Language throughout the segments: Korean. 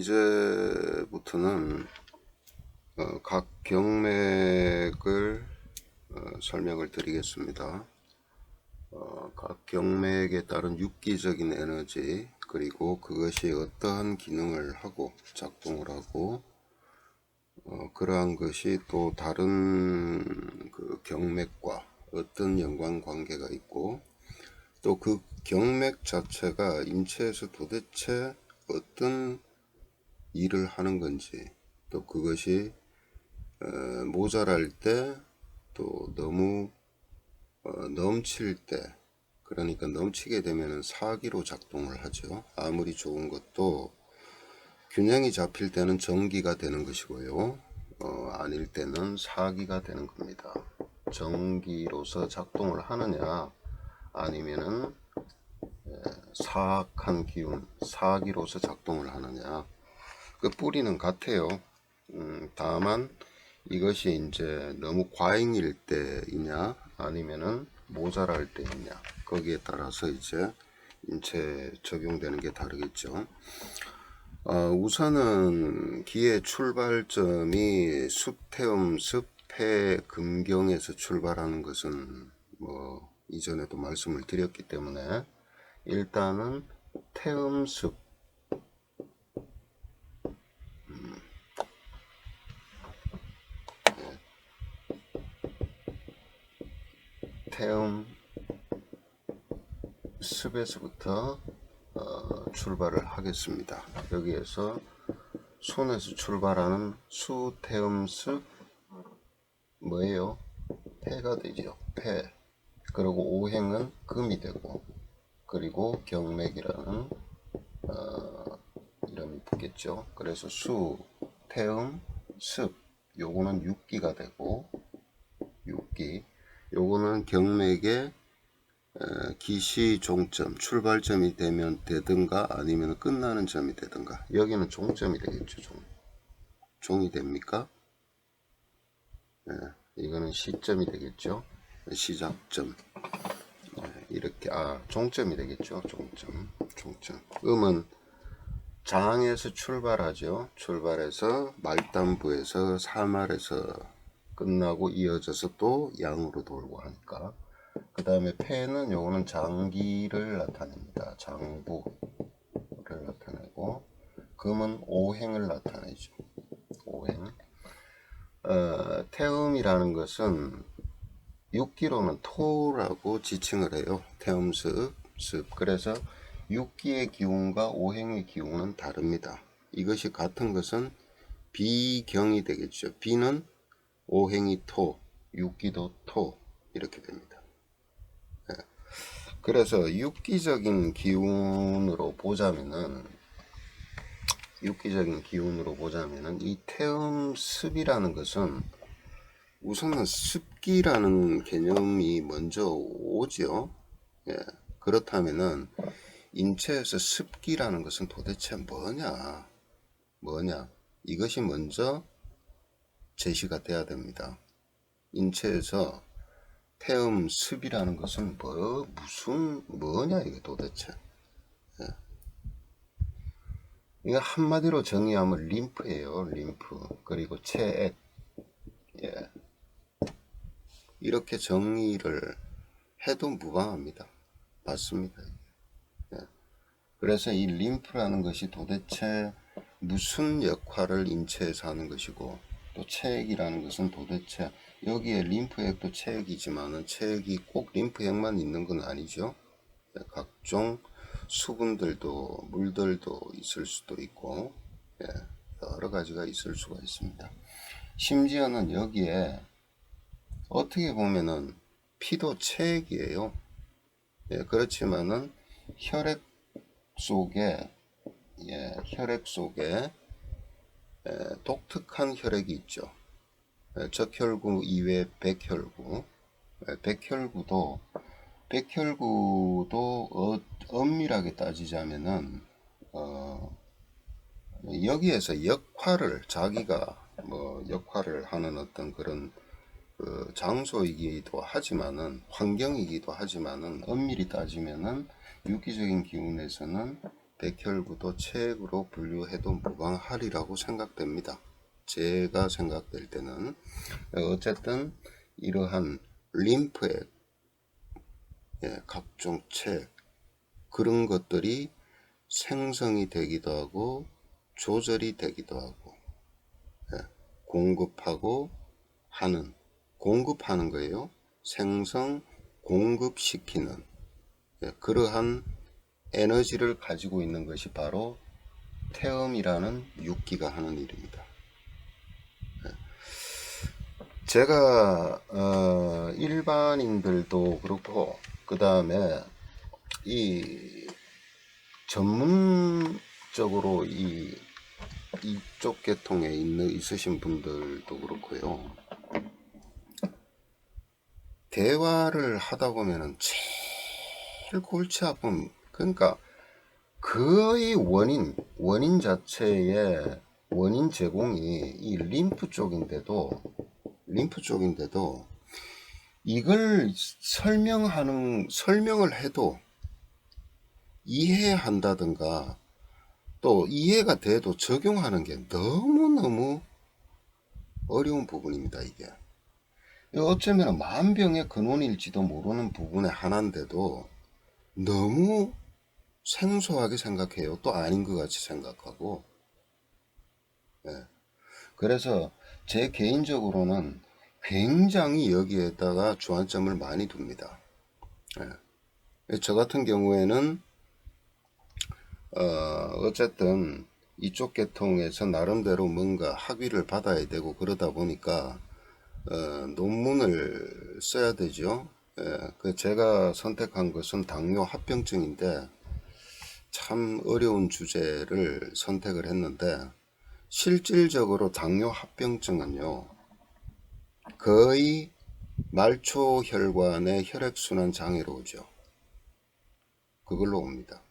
이제부터는 어, 각 경맥을 어, 설명을 드리겠습니다. 어, 각 경맥에 따른 육기적인 에너지 그리고 그것이 어떠한 기능을 하고 작동을 하고 어, 그러한 것이 또 다른 그 경맥과 어떤 연관 관계가 있고 또 그 경맥 자체가 인체에서 도대체 어떤 일을 하는 건지 또 그것이 어, 모자랄 때 또 너무 어, 넘칠 때 그러니까 넘치게 되면 사기로 작동을 하죠. 아무리 좋은 것도 균형이 잡힐 때는 전기가 되는 것이고요. 어, 아닐 때는 사기가 되는 겁니다. 전기로서 작동을 하느냐 아니면은 예, 사악한 기운, 사기로서 작동을 하느냐 그 뿌리는 같아요. 음, 다만 이것이 이제 너무 과잉일 때이냐 아니면은 모자랄 때이냐 거기에 따라서 이제 인체에 적용되는 게 다르겠죠. 어, 우선은 기의 출발점이 숲태움 습해 금경에서 출발하는 것은 뭐 이전에도 말씀을 드렸기 때문에 일단은 태음습 태음 습에서부터 어, 출발을 하겠습니다. 여기에서 손에서 출발하는 수 태음 습 뭐예요? 폐가 되죠. 폐. 그리고 오행은 금이 되고 그리고 경맥이라는 어, 이름이 붙겠죠. 그래서 수, 태음, 습 요거는 육기가 되고 육기 요거는 경맥의 어, 기시 종점 출발점이 되면 되든가 아니면 끝나는 점이 되든가. 여기는 종점이 되겠죠 종. 종이 됩니까? 예, 이거는 시점이 되겠죠. 시작점. 예, 이렇게 아 종점이 되겠죠 종점. 종점. 음은 장에서 출발하죠. 출발해서 말단부에서 사말에서 끝나고 이어져서 또 양으로 돌고 하니까 그 다음에 폐는 요거는 장기를 나타냅니다. 장부를 나타내고 금은 오행을 나타내죠. 오행. 어, 태음이라는 것은 육기로는 토라고 지칭을 해요. 태음습, 습. 그래서 육기의 기운과 오행의 기운은 다릅니다. 이것이 같은 것은 비경이 되겠죠. 비는 오행이 토, 육기도 토 이렇게 됩니다. 예. 그래서 육기적인 기운으로 보자면은 육기적인 기운으로 보자면은 이 태음 습이라는 것은 우선은 습기라는 개념이 먼저 오죠. 예. 그렇다면은 인체에서 습기라는 것은 도대체 뭐냐? 뭐냐? 이것이 먼저 제시가 돼야 됩니다. 인체에서 태음 습이라는 것은 뭐 무슨 뭐냐 이게 도대체 예. 이거 한마디로 정의하면 림프예요 림프 그리고 체액 예. 이렇게 정의를 해도 무방합니다 맞습니다 예. 그래서 이 림프라는 것이 도대체 무슨 역할을 인체에서 하는 것이고 또 체액이라는 것은 도대체 여기에 림프액도 체액이지만은 체액이 꼭 림프액만 있는 건 아니죠. 네, 각종 수분들도 물들도 있을 수도 있고 예, 여러 가지가 있을 수가 있습니다. 심지어는 여기에 어떻게 보면은 피도 체액이에요. 예, 그렇지만은 혈액 속에 예, 혈액 속에 독특한 혈액이 있죠. 적혈구 이외 백혈구. 백혈구도 백혈구도 어, 엄밀하게 따지자면은 어, 여기에서 역할을 자기가 뭐 역할을 하는 어떤 그런 그 장소이기도 하지만은 환경이기도 하지만은 엄밀히 따지면은 유기적인 기운에서는 백혈구도 체액으로 분류해도 무방하리라고 생각됩니다. 제가 생각될 때는 어쨌든 이러한 림프액, 예, 각종 체액 그런 것들이 생성이 되기도 하고 조절이 되기도 하고 예, 공급하고 하는 공급하는 거예요. 생성 공급시키는 예, 그러한 에너지를 가지고 있는 것이 바로 태음이라는 육기가 하는 일입니다. 예. 제가 어, 일반인들도 그렇고 그 다음에 이 전문적으로 이 이쪽 계통에 있는 있으신 분들도 그렇고요. 대화를 하다 보면은 제일 골치 아픈 그러니까 거의 원인 원인 자체의 원인 제공이 이 림프 쪽인데도 림프 쪽인데도 이걸 설명하는 설명을 해도 이해한다든가 또 이해가 돼도 적용하는 게 너무너무 어려운 부분입니다 이게. 어쩌면 만병의 근원일지도 모르는 부분의 하나인데도 너무 생소하게 생각해요 또 아닌 것 같이 생각하고 예. 그래서 제 개인적으로는 굉장히 여기에다가 주안점을 많이 둡니다 예. 저 같은 경우에는 어, 어쨌든 이쪽 계통에서 나름대로 뭔가 학위를 받아야 되고 그러다 보니까 어, 논문을 써야 되죠. 예, 그 제가 선택한 것은 당뇨 합병증인데 참 어려운 주제를 선택을 했는데 실질적으로 당뇨 합병증은요 거의 말초 혈관의 혈액순환 장애로 오죠. 그걸로 옵니다.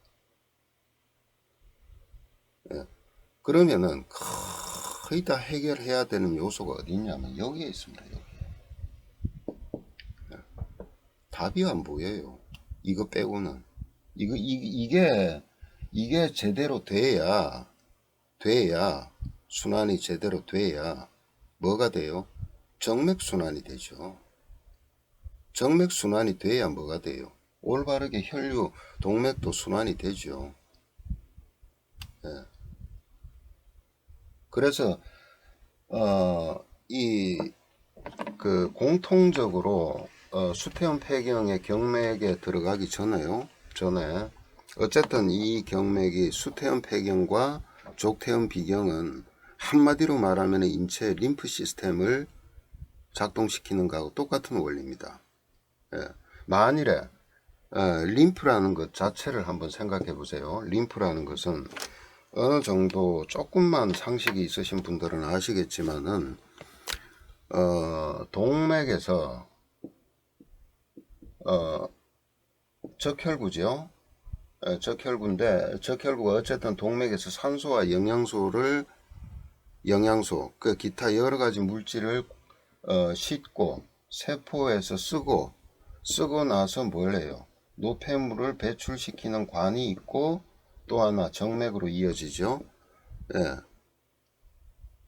예. 그러면은 거의 다 해결해야 되는 요소가 어디 있냐면 여기에 있습니다. 여기. 예. 답이 안 보여요. 이거 빼고는 이거 이, 이게 이게 제대로 돼야 돼야 순환이 제대로 돼야 뭐가 돼요? 정맥 순환이 되죠. 정맥 순환이 돼야 뭐가 돼요? 올바르게 혈류 동맥도 순환이 되죠. 예. 그래서 어, 이 그 공통적으로 어, 수태원 폐경의 경맥에 들어가기 전에요. 전에 어쨌든 이 경맥이 수태원 폐경과 족태원 비경은 한마디로 말하면 인체 림프 시스템을 작동시키는 것하고 똑같은 원리입니다. 예. 만일에 어, 림프라는 것 자체를 한번 생각해 보세요. 림프라는 것은 어느 정도 조금만 상식이 있으신 분들은 아시겠지만은 어, 동맥에서 어, 적혈구죠. 에, 적혈구인데 적혈구가 어쨌든 동맥에서 산소와 영양소를 영양소 그 기타 여러 가지 물질을 어, 싣고 세포에서 쓰고 쓰고 나서 뭘 해요? 노폐물을 배출시키는 관이 있고 또 하나 정맥으로 이어지죠. 예.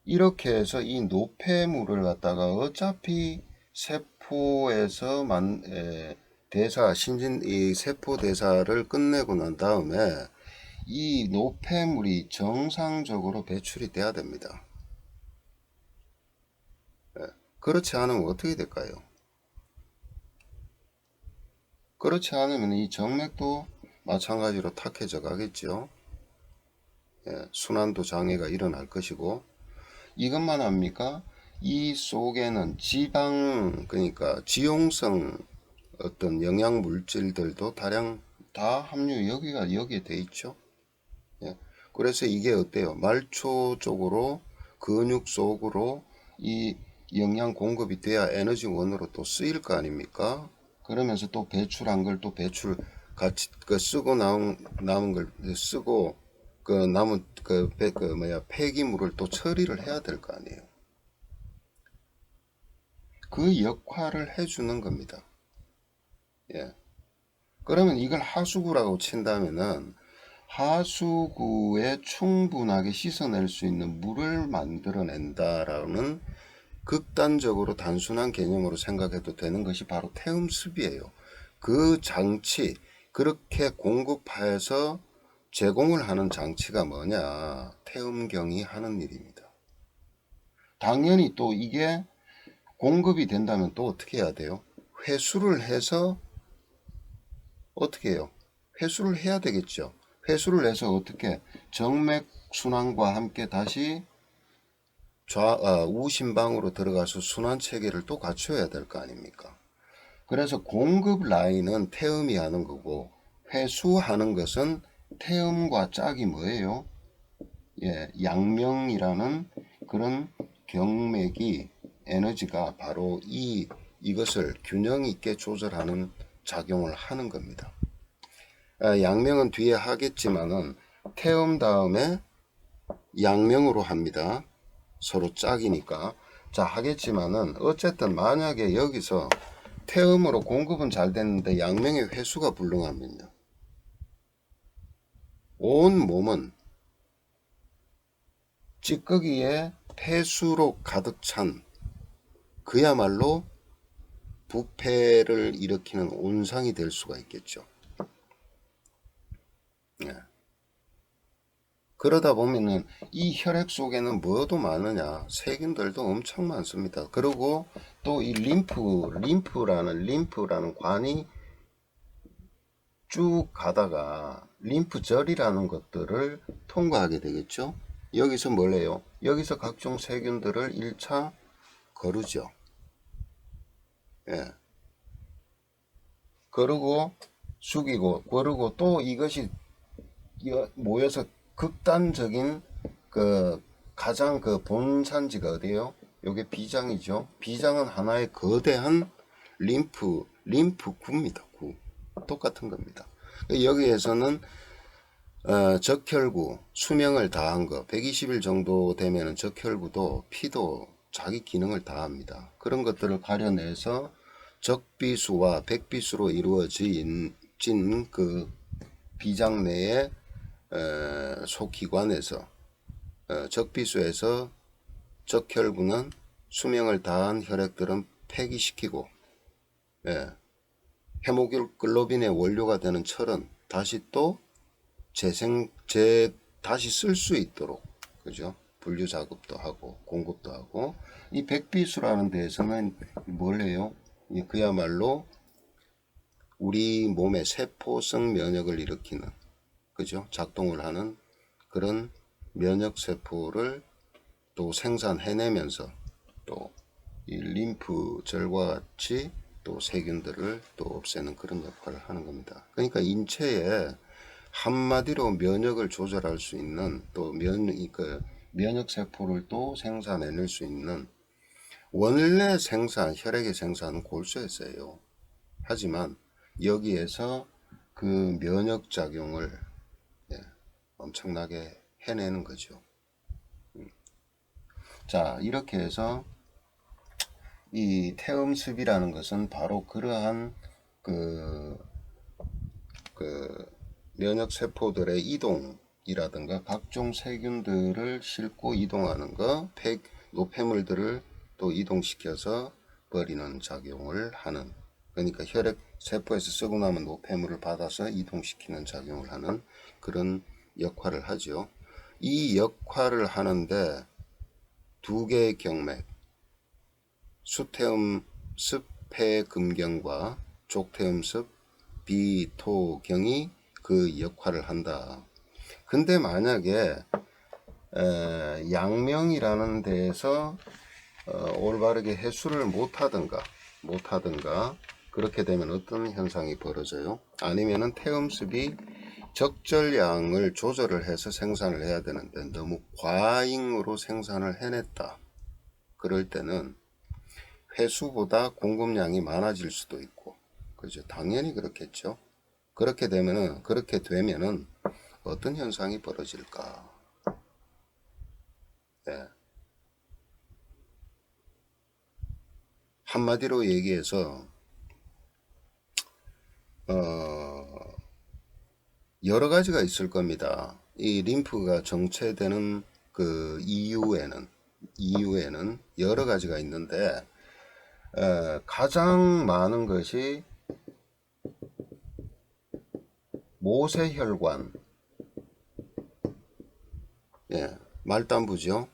이렇게 해서 이 노폐물을 갖다가 어차피 세포에서 만, 에, 대사, 신진, 이 세포 대사를 끝내고 난 다음에 이 노폐물이 정상적으로 배출이 돼야 됩니다. 예. 그렇지 않으면 어떻게 될까요? 그렇지 않으면 이 정맥도 마찬가지로 탁해져 가겠죠. 예, 순환도 장애가 일어날 것이고 이것만 합니까? 이 속에는 지방 그러니까 지용성 어떤 영양 물질들도 다량 다 함유 여기가 여기에 돼 있죠. 예, 그래서 이게 어때요? 말초 쪽으로 근육 속으로 이 영양 공급이 돼야 에너지원으로 또 쓰일 거 아닙니까? 그러면서 또 배출한 걸 또 배출 같이 그 쓰고 남은 남은 걸 쓰고 그 남은 그, 배, 그 뭐야 폐기물을 또 처리를 해야 될 거 아니에요. 그 역할을 해주는 겁니다. 예. 그러면 이걸 하수구라고 친다면은 하수구에 충분하게 씻어낼 수 있는 물을 만들어낸다라는 극단적으로 단순한 개념으로 생각해도 되는 것이 바로 태음습이에요. 그 장치, 그렇게 공급하여서 제공을 하는 장치가 뭐냐? 태음경이 하는 일입니다. 당연히 또 이게 공급이 된다면 또 어떻게 해야 돼요? 회수를 해서 어떻게 해요? 회수를 해야 되겠죠. 회수를 해서 어떻게 정맥 순환과 함께 다시 좌, 아, 우심방으로 들어가서 순환 체계를 또 갖춰야 될 거 아닙니까? 그래서 공급 라인은 태음이 하는 거고 회수하는 것은 태음과 짝이 뭐예요? 예, 양명이라는 그런 경맥이 에너지가 바로 이 이것을 균형 있게 조절하는 작용을 하는 겁니다. 아, 양명은 뒤에 하겠지만은 태음 다음에 양명으로 합니다. 서로 짝이니까. 자, 하겠지만은 어쨌든 만약에 여기서 태음으로 공급은 잘 됐는데 양명의 회수가 불능하면요. 온 몸은 찌꺼기에 폐수로 가득 찬 그야말로 부패를 일으키는 온상이 될 수가 있겠죠. 네. 그러다 보면은 이 혈액 속에는 뭐도 많으냐 세균들도 엄청 많습니다. 그리고 또 이 림프 림프라는 림프라는 관이 쭉 가다가 림프절이라는 것들을 통과하게 되겠죠. 여기서 뭘 해요? 여기서 각종 세균들을 1차 거르죠. 예. 거르고 숙이고 거르고 또 이것이 모여서 극단적인 그 가장 그 본산지가 어디예요? 요게 비장이죠. 비장은 하나의 거대한 림프 림프구입니다. 구 똑같은 겁니다. 여기에서는 어, 적혈구 수명을 다한 거 120일 정도 되면은 적혈구도 피도 자기 기능을 다합니다. 그런 것들을 가려내서 적비수와 백비수로 이루어진 그 비장 내의 어, 소기관에서 어, 적비수에서 적혈구는 수명을 다한 혈액들은 폐기시키고 예, 헤모글로빈의 원료가 되는 철은 다시 또 재생 재 다시 쓸 수 있도록 그죠? 분류 작업도 하고 공급도 하고 이 백비수라는 데에서는 뭘 해요? 그야말로 우리 몸의 세포성 면역을 일으키는 그죠? 작동을 하는 그런 면역 세포를 또 생산해내면서 또 이 림프절과 같이 또 세균들을 또 없애는 그런 역할을 하는 겁니다. 그러니까 인체에 한마디로 면역을 조절할 수 있는 또 면, 그 면역 세포를 또 생산해낼 수 있는 원래 생산, 혈액의 생산은 골수에서요. 하지만 여기에서 그 면역 작용을 예, 엄청나게 해내는 거죠. 음. 자, 이렇게 해서 이 태음습이라는 것은 바로 그러한 그, 그 면역 세포들의 이동 이라든가 각종 세균들을 싣고 이동하는 거, 폐, 노폐물들을 또 이동시켜서 버리는 작용을 하는 그러니까 혈액 세포에서 쓰고 나면 노폐물을 받아서 이동시키는 작용을 하는 그런 역할을 하죠. 이 역할을 하는데 두 개의 경맥, 수태음 습폐금경과 족태음 습 비토경이 그 역할을 한다. 근데 만약에 에, 양명이라는 데에서 어, 올바르게 해수를 못하든가 못하든가 그렇게 되면 어떤 현상이 벌어져요? 아니면은 태음습이 적절량을 조절을 해서 생산을 해야 되는데 너무 과잉으로 생산을 해냈다. 그럴 때는 회수보다 공급량이 많아질 수도 있고 그죠? 당연히 그렇겠죠. 그렇게 되면은 그렇게 되면은 어떤 현상이 벌어질까? 네. 한마디로 얘기해서 어, 여러 가지가 있을 겁니다. 이 림프가 정체되는 그 이유에는 이유에는 여러 가지가 있는데 에, 가장 많은 것이 모세혈관 예, 말단부죠.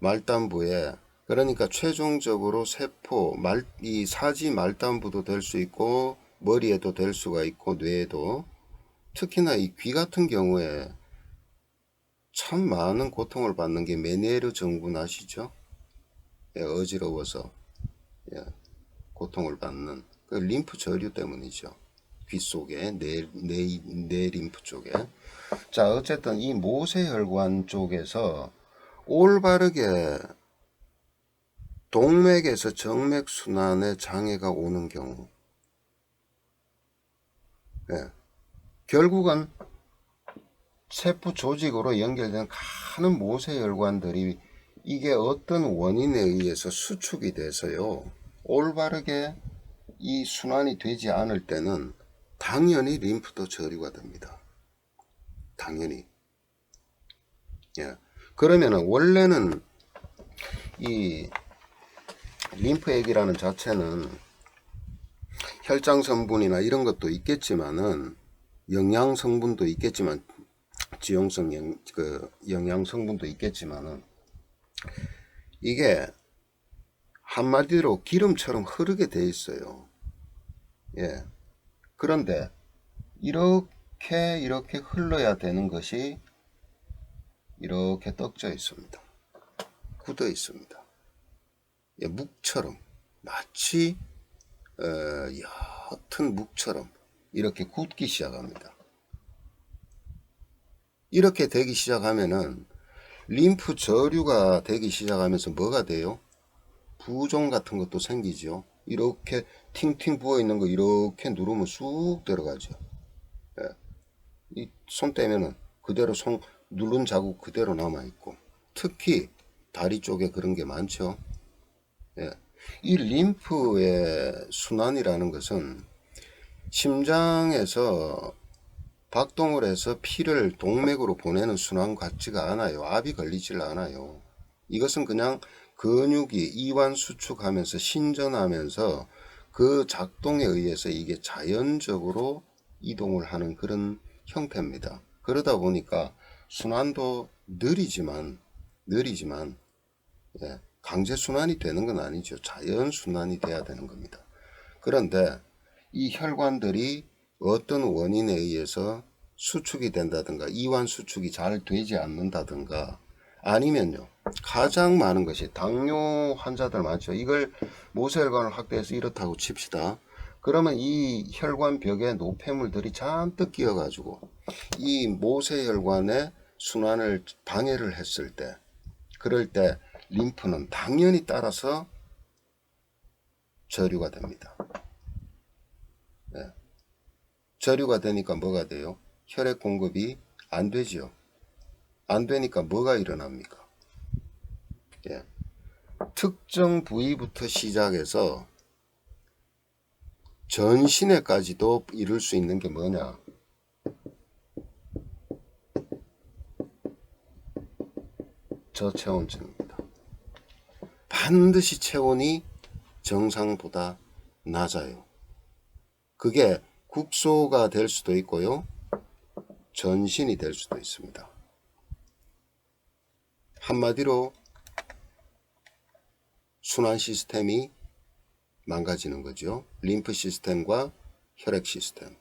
말단부에 그러니까 최종적으로 세포 말, 이 사지 말단부도 될 수 있고 머리에도 될 수가 있고 뇌에도 특히나 이 귀 같은 경우에 참 많은 고통을 받는 게 메니에르 정분 아시죠? 예, 어지러워서 예, 고통을 받는 그 림프 저류 때문이죠. 귀 속에 뇌 림프 쪽에. 자 어쨌든 이 모세혈관 쪽에서 올바르게 동맥에서 정맥 순환에 장애가 오는 경우. 예, 결국은 세포 조직으로 연결된 많은 모세혈관들이 이게 어떤 원인에 의해서 수축이 돼서요 올바르게 이 순환이 되지 않을 때는 당연히 림프도 저류가 됩니다. 당연히. 예. 그러면은 원래는 이 림프액이라는 자체는 혈장 성분이나 이런 것도 있겠지만은 영양 성분도 있겠지만 지용성 영, 그 영양 성분도 있겠지만은 이게 한마디로 기름처럼 흐르게 돼 있어요. 예. 그런데 이렇게 이렇게 흘러야 되는 것이 이렇게 떡져 있습니다. 굳어 있습니다. 예, 묵처럼 마치 어, 옅은 묵처럼 이렇게 굳기 시작합니다. 이렇게 되기 시작하면은 림프 저류가 되기 시작하면서 뭐가 돼요? 부종 같은 것도 생기죠. 이렇게 팅팅 부어 있는 거 이렇게 누르면 쑥 들어가죠. 예. 이손 떼면은 그대로 손 누른 자국 그대로 남아 있고 특히 다리 쪽에 그런 게 많죠. 예. 이 림프의 순환이라는 것은 심장에서 박동을 해서 피를 동맥으로 보내는 순환 같지가 않아요. 압이 걸리질 않아요. 이것은 그냥 근육이 이완 수축하면서 신전하면서 그 작동에 의해서 이게 자연적으로 이동을 하는 그런 형태입니다. 그러다 보니까 순환도 느리지만 느리지만 예, 강제 순환이 되는 건 아니죠. 자연 순환이 돼야 되는 겁니다. 그런데 이 혈관들이 어떤 원인에 의해서 수축이 된다든가 이완 수축이 잘 되지 않는다든가 아니면요. 가장 많은 것이 당뇨 환자들 많죠. 이걸 모세혈관을 확대해서 이렇다고 칩시다. 그러면 이 혈관 벽에 노폐물들이 잔뜩 끼어 가지고 이 모세혈관의 순환을 방해를 했을 때 그럴 때 림프는 당연히 따라서 저류가 됩니다. 네. 저류가 되니까 뭐가 돼요? 혈액 공급이 안 되지요 안 되니까 뭐가 일어납니까? 예. 특정 부위부터 시작해서 전신에까지도 이룰 수 있는 게 뭐냐? 저체온증입니다. 반드시 체온이 정상보다 낮아요. 그게 국소가 될 수도 있고요. 전신이 될 수도 있습니다. 한마디로 순환 시스템이 망가지는 거죠. 림프 시스템과 혈액 시스템.